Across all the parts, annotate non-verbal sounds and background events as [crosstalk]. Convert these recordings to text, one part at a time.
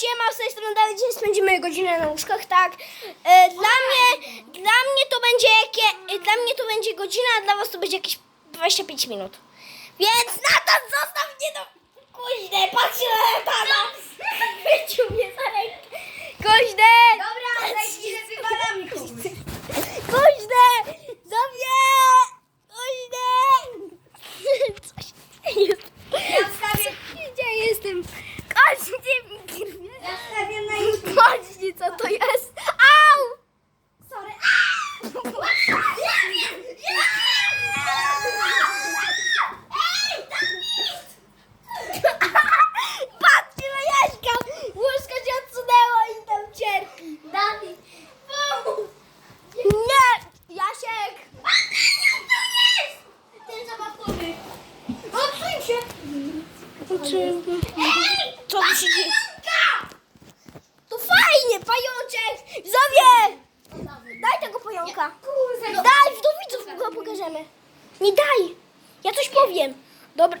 siema, z tej strony Dawid, dzisiaj spędzimy godzinę na łóżkach, tak. E, dla mnie, dla mnie to będzie jakie, e, dla mnie to będzie godzina, a dla was to będzie jakieś 25 minut. Więc Natan, zostaw mnie do... Kuźne, patrz na Natana. [laughs] Wyciął mnie za rękę. Kuźne. Dobra, za chwilę wywalamy kogoś. Kuźne. Zobie. [laughs] Kuźne. Coś jest. Ja wstawię, Gdzie jestem? Chodźcie mi kieruje. ja wstawię na YouTube. Patrzcie, co to jest. Au! Sorry. Patrzcie na Jaśka! Łóżko się odsunęło i tam cierpi. Dawid, pomóż! Nie! Jasiek! Ten zabawkowy. Odsuń się! Co tu się dzieje? To fajnie, pajączek! Zowie! Daj tego pająka. Daj, do widzów go pokażemy. Nie daj. Ja coś powiem. Dobra.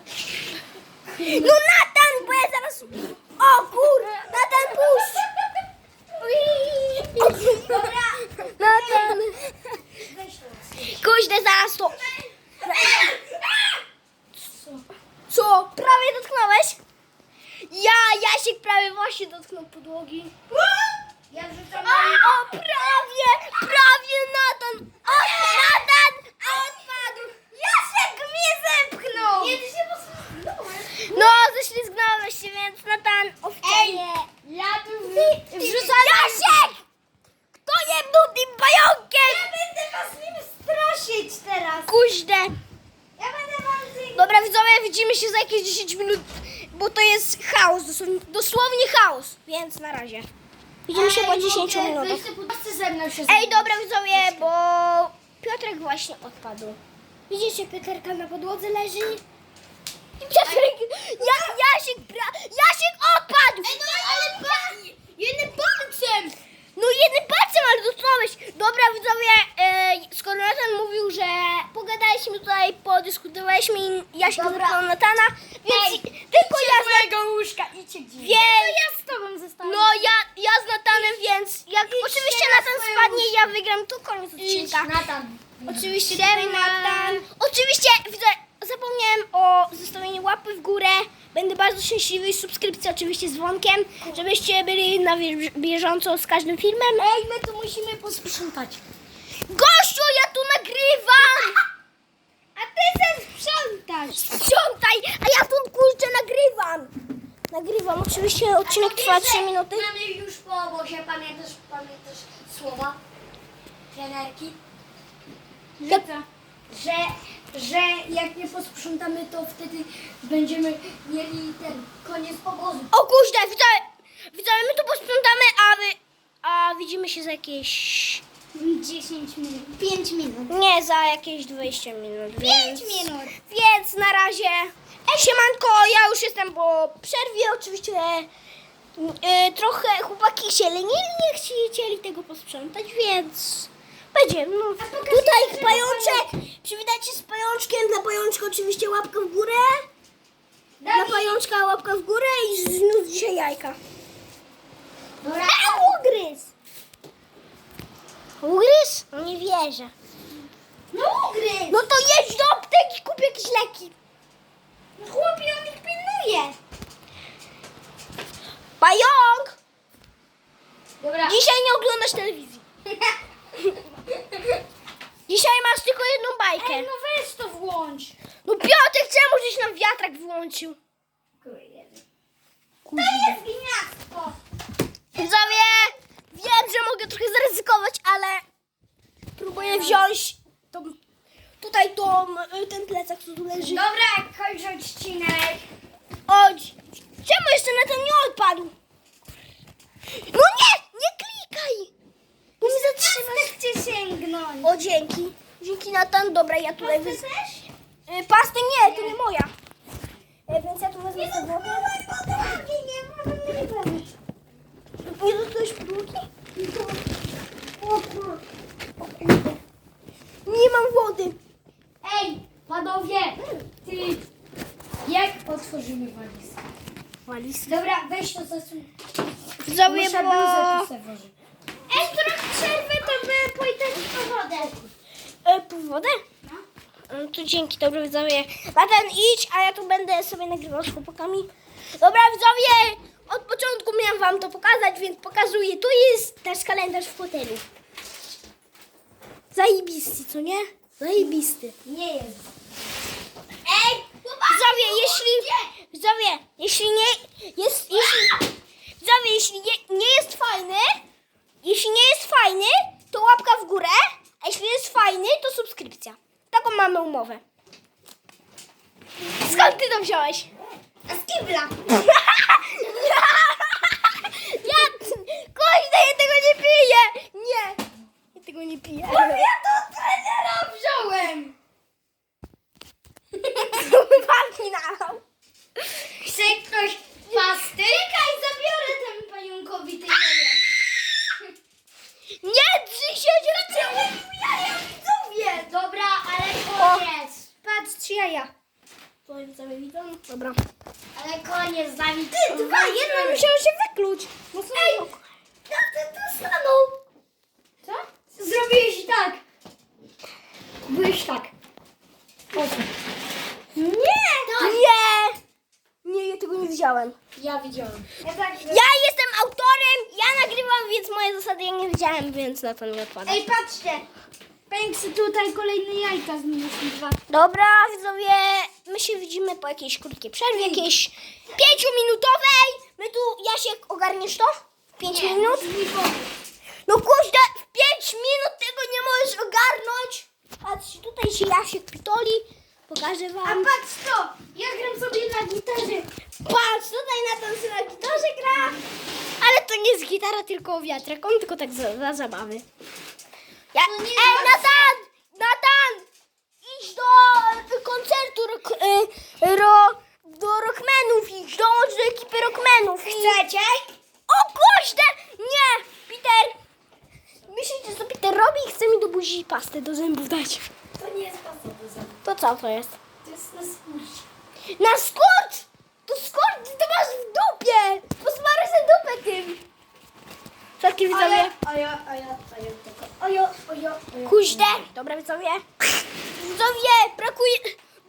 No Natan, bo ja zaraz... O kur... Natan, puść! Dobra. Natan. Kuźne, zaraz to... Co? Prawie dotknąłeś? Ja, Jasiek prawie właśnie dotknął podłogi. Ja wrzucam O, o, prawie, prawie Natan. O, Natan, odpadł. Jasiek mnie zepchnął. Nie, ty się posunąłeś. No, ześlizgnąłeś się, więc Natan oficjalnie. Ja tu Wrzucam Jasiek! Kto jebnął tym pająkiem? Ja będę was nim straszyć teraz. Kuźne. Ja będę wam. Dobra widzowie, widzimy się za jakieś 10 minut, bo to jest chaos, dosłownie, dosłownie chaos, więc na razie. Widzimy się po 10 minutach. Ej, dobra widzowie, bo Piotrek właśnie odpadł. Widzicie, Piotrka na podłodze leży. Piotrek, ja, Jasiek, pra, Jasiek odpadł! Ej, no ale pan... Jednym palcem! No jednym palcem, ale dotknąłeś. Dobra widzowie, e, skoro Natan mówił, że pogadaliśmy tutaj, podyskutowaliśmy i Jasiek Dobra. dotknął Natana, więc Ej, mojego łóżka, idźcie gdzieś. Więc, ja z tobą zostanę. no ja, ja z Natanem, więc jak oczywiście na Natan spadnie i łóżko. ja wygram, to koniec odcinka. Natan. Oczywiście tutaj Natan. Oczywiście widzę, zapomniałem o zostawieniu łapy w górę. Będę bardzo szczęśliwy i subskrypcji oczywiście z dzwonkiem, żebyście byli na bie- bieżąco z każdym filmem. Ej, my tu musimy posprzątać. Gościu, ja tu nagrywam! A ty se sprzątasz. Sprzątaj, a ja tu. Nagrywam, oczywiście odcinek trwa 3 minuty. Mamy już po obozie, pamiętasz, pamiętasz słowa trenerki? Że, że, że jak nie posprzątamy, to wtedy będziemy mieli ten koniec obozu. O kuźne, widzowie, widzowie, my tu posprzątamy, a wy, a widzimy się za jakieś, 10 minut. 5 minut. nie, za jakieś 20 minut. 5 więc- minut. Więc na razie. Ej, siemanko, ja już jestem po przerwie. Oczywiście e, trochę chłopaki się lenili, nie chcieli tego posprzątać, więc będzie. No, tutaj pajączek. Przywitajcie z pajączkiem. Dla pajączka oczywiście łapka w górę. Dla Dawid. pajączka łapka w górę i zniósł dzisiaj jajka. Dobra. Ugryz! Ugryz? No nie wierzę. No ugryź. No to jedź do apteki, kup jakieś leki. Chłopie, on ich pilnuje. Pająk! Dobra. Dzisiaj nie oglądasz telewizji. Dzisiaj masz tylko jedną bajkę. Ej, no weź to włącz. No Piotrek, czemu żeś nam wiatrak wyłączył? Kurde. To jest gniazdko. Widzowie, wiem, że mogę trochę zaryzykować, ale próbuję wziąć tą, tutaj tą, y, ten plecak, co tu leży. Dobra, kończę odcinek. Chodź. Czemu jeszcze na ten nie odpadł? No nie, nie klikaj. Bo mi zatrzymasz. Chcę sięgnąć. O, dzięki. Dzięki Natan. Dobra, ja tutaj Ty wezmę. też? Y, Pastę nie, to nie moja. E, Więc ja tu wezmę sobie wodę. podłogi, nie mam wody. Ej, panowie, ty, jak otworzymy walizkę? Walizka. Dobra, weź to zasuń. Widzowie, Muszę włożyć. Ej, trochę przerwy, to by pójdę po wodę. E, po wodę? No to dzięki, dobry widzowie. Natan idź, a ja tu będę sobie nagrywał z chłopakami. Dobra widzowie, od początku miałam wam to pokazać, więc pokazuję. Tu jest nasz kalendarz w hotelu. Zajebisty, co nie? Zajebisty. Nie jest. Ej, widzowie, jeśli... Widzowie, jeśli nie... Jest... Jeśli... Widzowie, jeśli nie, nie jest fajny... Jeśli nie jest fajny, to łapka w górę, a jeśli jest fajny, to subskrypcja. Taką mamy umowę. Skąd ty to wziąłeś? A z kibla. [laughs] Ja, koźle, ja tego nie piję. Nie, ja tego nie piję. Ja to od trenera wziąłem. Walki na Chce ktoś pasty? Czekaj, zabiorę temu pająkowi tej jaja. Nie, drzyj się, nie Jaja widzowie. Dobra, ale O. koniec. Patrz, trzy jaja. To widzowie widzą? Dobra. Ale koniec z nami. Ty, dwa, jedno musiało się wykluć. No Ej, tamten tu stanął. Co? Zrobiłeś i tak. Byłeś tak. Po co? Nie! Nie! Nie, ja tego nie widziałem. Ja widziałem. Ja tak, Ja jestem autorem, ja nagrywam, więc moje zasady ja nie widziałem, więc na to nie odpada. Ej, patrzcie. Pęksy tutaj kolejne jajka zmieniliśmy dwa. Dobra, widzowie, my się widzimy po jakiejś krótkiej przerwie, jakiejś pięciominutowej. My tu, Jasiek, ogarniesz to? W pięć minut? Mi pomóc. No kuźda, w pięć minut tego nie możesz ogarnąć. Patrz, tutaj się Jasiek pitoli, pokażę A wam. patrz to. Ja gram sobie na gitarze. Patrz, tutaj na ten syna gitarze gra. Ale to nie jest gitara, tylko wiatrak, on tylko tak za, za zabawy. Ja, To nie ej, jest Natan! Natan! Idź do y, koncertu rock, y, ro, do rockmenów, idź, dołącz do ekipy rockmenów. Chcecie? O kuźde! Nie! Peter! Myślicie, co Peter robi? Chce mi do buzi pastę do zębów dać. To nie jest pasta do zębów. To co to jest? To jest na skórze. Na skurcz! To skurcz ty masz w dupie! Posmaruj sobie dupę tym! Wszelkie widzowie. Ojo, ojo, ojo, tylko. Ojo, ojo, ojo. Kuźde! Dobra widzowie. Widzowie, brakuje...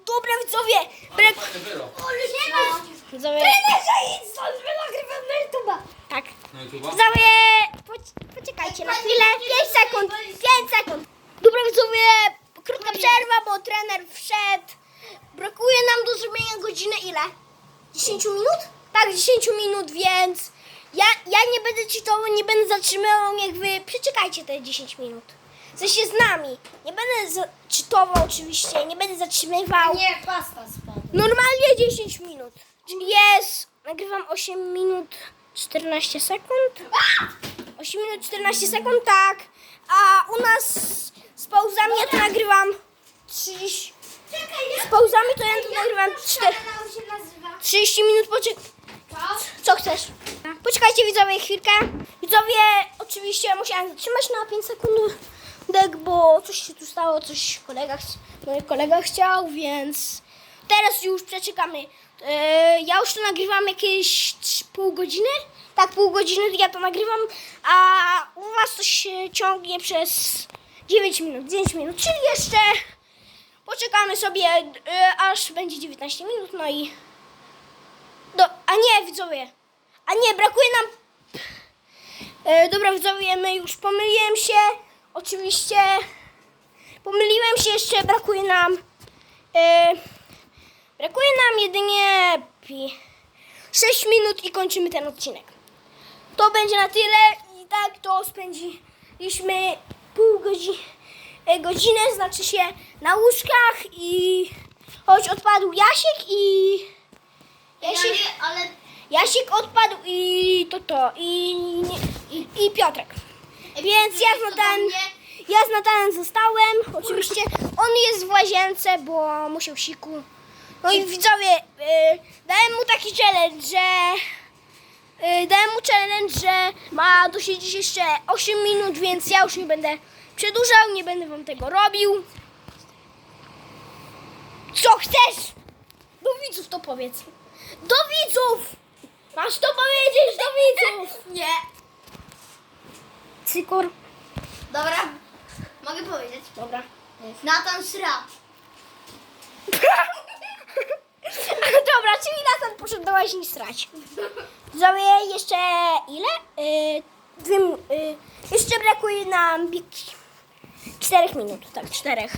Dobra widzowie, brak... Widzowie, Trenerze, idź stąd, my nagrywamy na YouTube'a. tak. Na YouTube'a? Widzowie, poc- poczekajcie na chwilę. 5 sekund, 5 sekund. Dobra widzowie, krótka przerwa, bo trener wszedł. Brakuje nam do zrobienia godziny ile? 10 minut? Tak, 10 minut, więc ja, ja nie będę czytał, nie będę zatrzymywał, niech wy przeczekajcie te 10 minut. W sensie z nami. Nie będę za- czytował oczywiście, nie będę zatrzymywał. Nie, pasta spadła. Normalnie 10 minut. Czyli jest. Nagrywam 8 minut 14 sekund. 8 minut 14 sekund, tak. A u nas z pauzami ja to nagrywam 30. Czekaj, Z pauzami to ja to nagrywam 4. kanał się nazywa? 30 minut poczek. Co? Chcesz? Poczekajcie widzowie chwilkę. Widzowie, oczywiście musiałem zatrzymać na 5 sekund, dek, bo coś się tu stało, coś kolega, kolega chciał, więc teraz już przeczekamy. E, ja już to nagrywam jakieś pół godziny. Tak, pół godziny ja to nagrywam, a u was to się ciągnie przez 9 minut, 9 minut, czyli jeszcze poczekamy sobie, e, aż będzie 19 minut, no i do, a nie, widzowie. A nie, brakuje nam. E, dobra, widzowie, my już pomyliłem się. Oczywiście. Pomyliłem się jeszcze, brakuje nam. E, brakuje nam jedynie pi- 6 minut i kończymy ten odcinek. To będzie na tyle i tak to spędziliśmy pół godziny, godzinę, znaczy się na łóżkach i choć odpadł Jasiek i Jasiek, ale Jasik odpadł i to to i, i, i Piotrek. Więc ja z Natanem, ja z Natanem zostałem. Oczywiście on jest w łazience, bo musiał siku. No i widzowie, y, dałem mu taki challenge, że y, dałem mu challenge, że ma dosiedzieć jeszcze 8 minut, więc ja już nie będę przedłużał, nie będę wam tego robił. Co chcesz? Do widzów to powiedz. Do widzów! Masz to powiedzieć do widzów! [laughs] Nie. Cykor. Dobra, mogę powiedzieć. Dobra. Natan Sra. [laughs] Dobra, czyli Nathan poszedł do łaźni strać. Zrobię jeszcze ile? Yy, dwie, mi- yy, jeszcze brakuje nam biegi. Czterech minut, tak, czterech.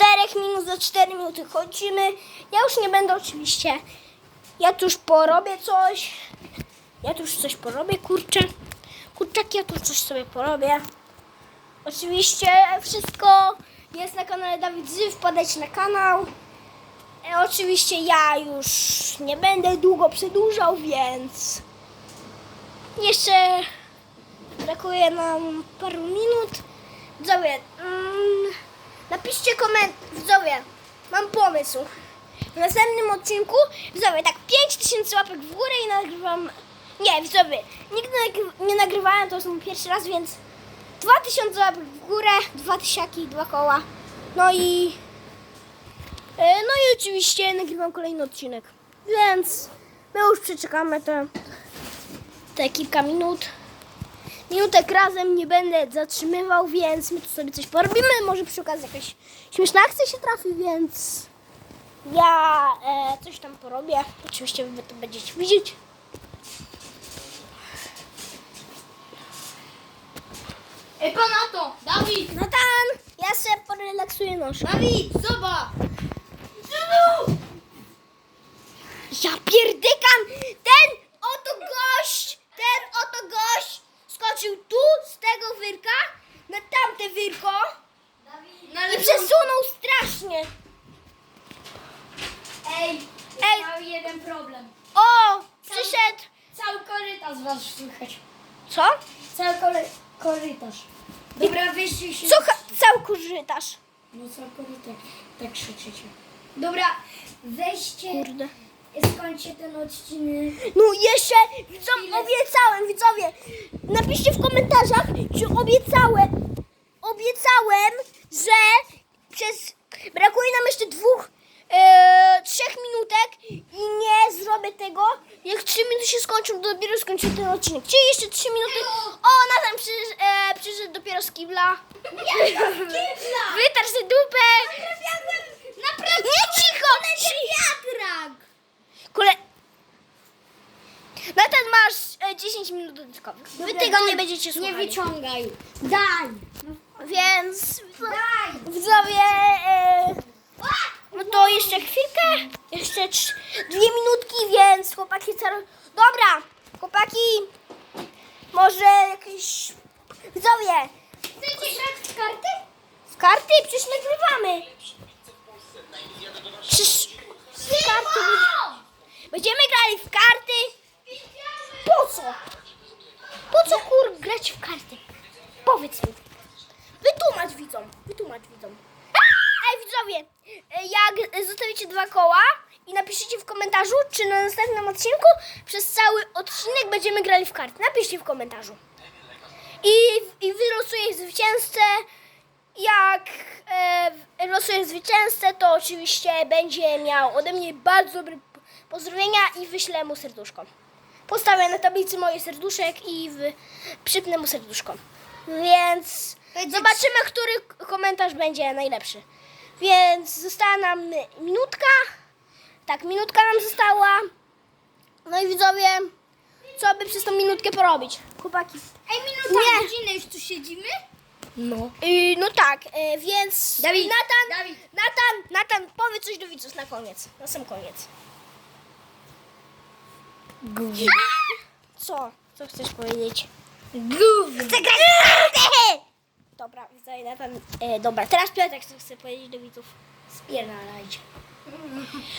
Czterech minut, za cztery minuty chodzimy. Ja już nie będę oczywiście. Ja tu już porobię coś. Ja tu już coś porobię, kurczę. Kurczaki, ja tu coś sobie porobię. Oczywiście wszystko jest na kanale Dawid Zy, na kanał. E, oczywiście ja już nie będę długo przedłużał, więc jeszcze brakuje nam paru minut. Widzowie, mm, napiszcie komentarz. Widzowie, mam pomysł. W następnym odcinku, widzowie, tak 5000 łapek w górę i nagrywam... Nie, widzowie, nigdy nie nagrywałem, to jest mój pierwszy raz, więc 2000 łapek w górę, dwa tysiaki, dwa koła. No i... E, No i oczywiście nagrywam kolejny odcinek. Więc my już przeczekamy te, te kilka minut. Minutek razem nie będę zatrzymywał, więc my tu sobie coś porobimy. Może przy okazji jakaś śmieszna akcja się trafi, więc ja e, coś tam porobię. Oczywiście wy to będziecie widzieć. Ej, pana to! Dawid! Natan, ja se porelaksuję nóż. Dawid, zobacz! Ja pierdykam! Ten oto gość skoczył tu z tego wyrka na tamte wyrko No i przesunął strasznie. Ej, Ej. mam jeden problem. O, przyszedł. Cały korytarz was słychać. Co? Cały kory- korytarz. Dobra, weźcie się. Co cha- cały korytarz? No cały korytarz. Tak krzyczycie. Dobra, weźcie. Kurde. Skończcie ten odcinek. No jeszcze, widzom, obiecałem, widzowie, napiszcie w komentarzach, czy obiecałem, obiecałem, że przez, brakuje nam jeszcze dwóch, e, trzech minutek i nie zrobię tego, jak trzy minuty się skończą, to dopiero skończę ten odcinek. Czyli jeszcze trzy minuty, o, Nathan przy, e, przyszedł dopiero z kibla. Wytarł sobie dupę. Nie cicho! wiatrak! Kole... Nathan masz e, 10 minut dodatkowych. Wy Dobra, tego nie będziecie Nie słuchali. wyciągaj. Daj. Więc Daj. widzowie, e, no to jeszcze chwilkę, jeszcze trz- dwie minutki, więc chłopaki co... Dobra, chłopaki, może jakieś... Widzowie, Chcecie grać w karty? w karty przecież nagrywamy. Przecież w karty... Będziemy grali w karty. Po co? Po co kur grać w karty? Powiedz mi. Wytłumacz widzom. Wytłumacz widzom. Ej widzowie, e, jak zostawicie dwa koła i napiszecie w komentarzu, czy na następnym odcinku przez cały odcinek będziemy grali w karty. Napiszcie w komentarzu. I, i wylosuję zwycięzcę. Jak e, losuję zwycięzcę, to oczywiście będzie miał ode mnie bardzo dobre pozdrowienia i wyślę mu serduszko. Postawię na tablicy moje serduszek i w, przypnę mu serduszko. Więc zobaczymy, który komentarz będzie najlepszy. Więc została nam minutka. Tak, minutka nam została. No i widzowie, co by przez tą minutkę porobić? Chłopaki. Ej, minuta, Nie. godzinę już tu siedzimy? No. Yy, no tak, yy, więc Dawid, Natan, Dawid. Natan, Natan, powiedz coś do widzów na koniec, na sam koniec. Co? Co chcesz powiedzieć? Gówno. Chcę grać w! Dobra, widzę, Natan, e, dobra, teraz Piotrek co chce powiedzieć do widzów. Spierdalajcie.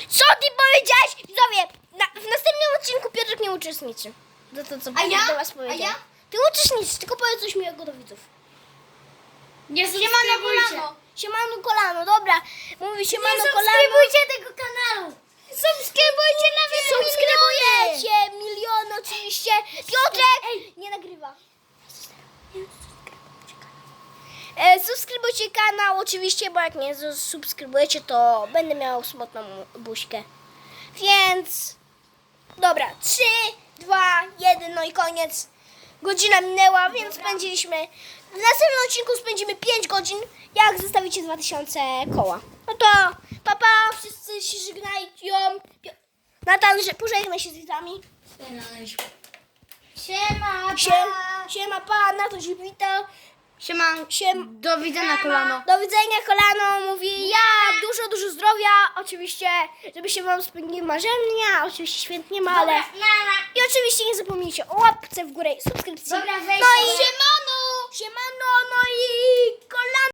Co ty powiedziałeś? Widzowie, na, w następnym odcinku Piotrek nie uczestniczy. To, to co A ja? do was A powiedział. ja? Ty uczestniczysz, tylko powiedz coś miłego do widzów. Nie Siemano, subskrybujcie. kolano. Siemano kolano, dobra. Mówi siemano Nie kolano. subskrybujcie tego kanału! Subskrybujcie nawet Subskrybujecie! Miliony oczywiście. Piotrek! Nie nagrywa. E, subskrybujcie kanał oczywiście, bo jak nie subskrybujecie, to będę miał smutną buźkę. Więc... Dobra, 3, 2, 1, no i koniec. Godzina minęła, więc spędziliśmy. W następnym odcinku spędzimy 5 godzin, jak zostawicie 2000 koła. No to papa, wszyscy się żegnają. Natan, że pożegnaj się z widzami. Siema, Sie, siema pa, Natan się wita. Siema. Siem, Do widzenia kolano. do widzenia kolano, mówi ja, dużo, dużo zdrowia, oczywiście, żeby się wam spełniły marzenia, oczywiście święt nie ma, ale... I oczywiście nie zapomnijcie o łapce w górę i subskrypcji. Dobra, no i siemano! Siemano, no i kolano!